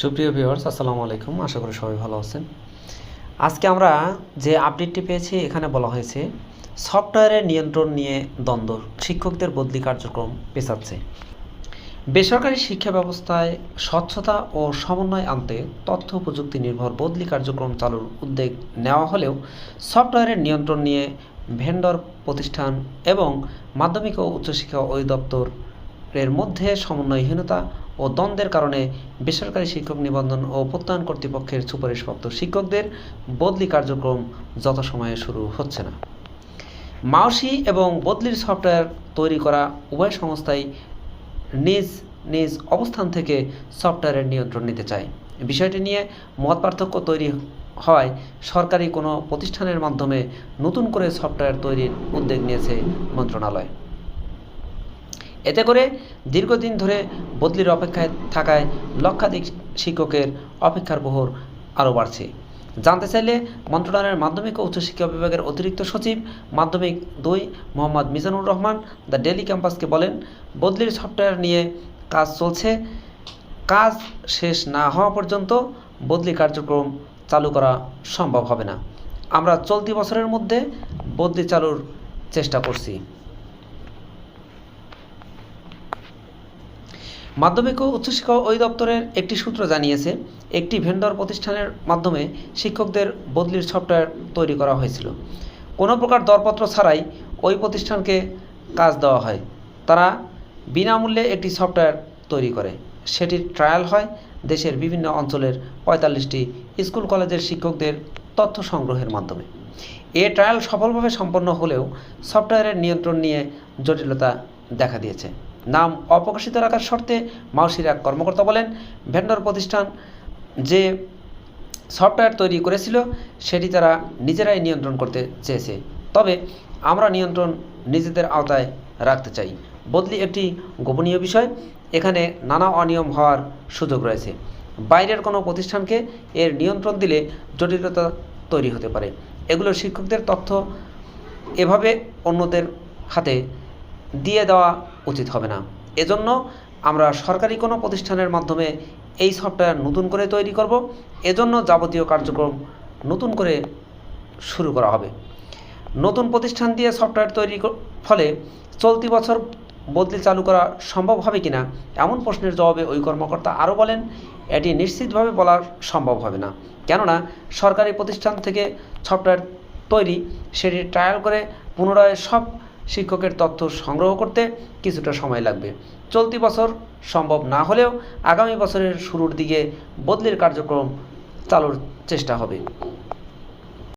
সুপ্রিয় ভিউয়ার্স আসসালামু আলাইকুম। আশা করি সবাই ভালো আছেন। আজকে আমরা যে আপডেটটি পেয়েছি, এখানে বলা হয়েছে, সফটওয়্যারের নিয়ন্ত্রণ নিয়ে দ্বন্দ্ব, শিক্ষকদের বদলি কার্যক্রম পেছাচ্ছে। বেসরকারি শিক্ষা ব্যবস্থায় স্বচ্ছতা ও সমন্বয় আনতে তথ্য প্রযুক্তি নির্ভর বদলি কার্যক্রম চালুর উদ্যোগ নেওয়া হলেও সফটওয়্যারের নিয়ন্ত্রণ নিয়ে ভেন্ডর প্রতিষ্ঠান এবং মাধ্যমিক ও উচ্চশিক্ষা অধিদপ্তর এর মধ্যে সমন্বয়হীনতা ও দ্বন্দ্বের কারণে বেসরকারি শিক্ষক নিবন্ধন ও প্রত্যয়ন কর্তৃপক্ষের সুপারিশপ্রাপ্ত শিক্ষকদের বদলি কার্যক্রম যথাসময়ে শুরু হচ্ছে না। মাউসি এবং বদলির সফটওয়্যার তৈরি করা উভয় সংস্থাই নিজ নিজ অবস্থান থেকে সফটওয়্যারের নিয়ন্ত্রণ নিতে চায়। বিষয়টি নিয়ে মত পার্থক্য তৈরি হয় সরকারি কোনো প্রতিষ্ঠানের মাধ্যমে নতুন করে সফটওয়্যার তৈরির উদ্যোগ নিয়েছে মন্ত্রণালয়। এতে করে দীর্ঘদিন ধরে বদলির অপেক্ষায় থাকায় লক্ষাধিক শিক্ষকের অপেক্ষার বহর আরও বাড়ছে। জানতে চাইলে মন্ত্রণালয়ের মাধ্যমিক ও উচ্চশিক্ষা বিভাগের অতিরিক্ত সচিব, মাধ্যমিক দুই মোহাম্মদ মিজানুর রহমান, দ্য ডেলি ক্যাম্পাসকে বলেন, বদলির সফটওয়্যার নিয়ে কাজ চলছে। কাজ শেষ না হওয়া পর্যন্ত বদলি কার্যক্রম চালু করা সম্ভব হবে না। আমরা চলতি বছরের মধ্যে বদলি চালুর চেষ্টা করছি। মাধ্যমিক ও উচ্চশিক্ষা অধিদপ্তরের একটি সূত্র জানিয়েছে, একটি ভেন্ডর প্রতিষ্ঠানের মাধ্যমে শিক্ষকদের বদলির সফটওয়্যার তৈরি করা হয়েছিল। কোনো প্রকার দরপত্র ছাড়াই ওই প্রতিষ্ঠানকে কাজ দেওয়া হয়। তারা বিনামূল্যে একটি সফটওয়্যার তৈরি করে। সেটির ট্রায়াল হয় দেশের বিভিন্ন অঞ্চলের পঁয়তাল্লিশটি স্কুল কলেজের শিক্ষকদের তথ্য সংগ্রহের মাধ্যমে। এ ট্রায়াল সফলভাবে সম্পন্ন হলেও সফটওয়্যারের নিয়ন্ত্রণ নিয়ে জটিলতা দেখা দিয়েছে। নাম অপ্রকাশিত রাখার শর্তে মাউসির এক কর্মকর্তা বলেন, ভেন্ডর প্রতিষ্ঠান যে সফটওয়্যার তৈরি করেছিল, সেটি তারা নিজেরাই নিয়ন্ত্রণ করতে চেয়েছে। তবে আমরা নিয়ন্ত্রণ নিজেদের আওতায় রাখতে চাই। বদলি একটি গোপনীয় বিষয়, এখানে নানা অনিয়ম হওয়ার সুযোগ রয়েছে। বাইরের কোনো প্রতিষ্ঠানকে এর নিয়ন্ত্রণ দিলে জটিলতা তৈরি হতে পারে। এগুলো শিক্ষকদের তথ্য এভাবে অন্যদের হাতে দিয়ে দেওয়া উচিত হবে না। এজন্য আমরা সরকারি কোনো প্রতিষ্ঠানের মাধ্যমে এই সফটওয়্যার নতুন করে তৈরি করব। এজন্য যাবতীয় কার্যক্রম নতুন করে শুরু করা হবে। নতুন প্রতিষ্ঠান দিয়ে সফটওয়্যার তৈরি ফলে চলতি বছর বদলি চালু করা সম্ভব হবে কিনা, এমন প্রশ্নের জবাবে ওই কর্মকর্তা আরও বলেন, এটি নিশ্চিতভাবে বলা সম্ভব হবে না। কেননা সরকারি প্রতিষ্ঠান থেকে সফটওয়্যার তৈরি, সেটি ট্রায়াল করে পুনরায় সব শিক্ষকের তথ্য সংগ্রহ করতে কিছুটা সময় লাগবে। চলতি বছর সম্ভব না হলেও আগামী বছরের শুরুর দিকে বদলির কার্যক্রম চালুর চেষ্টা হবে।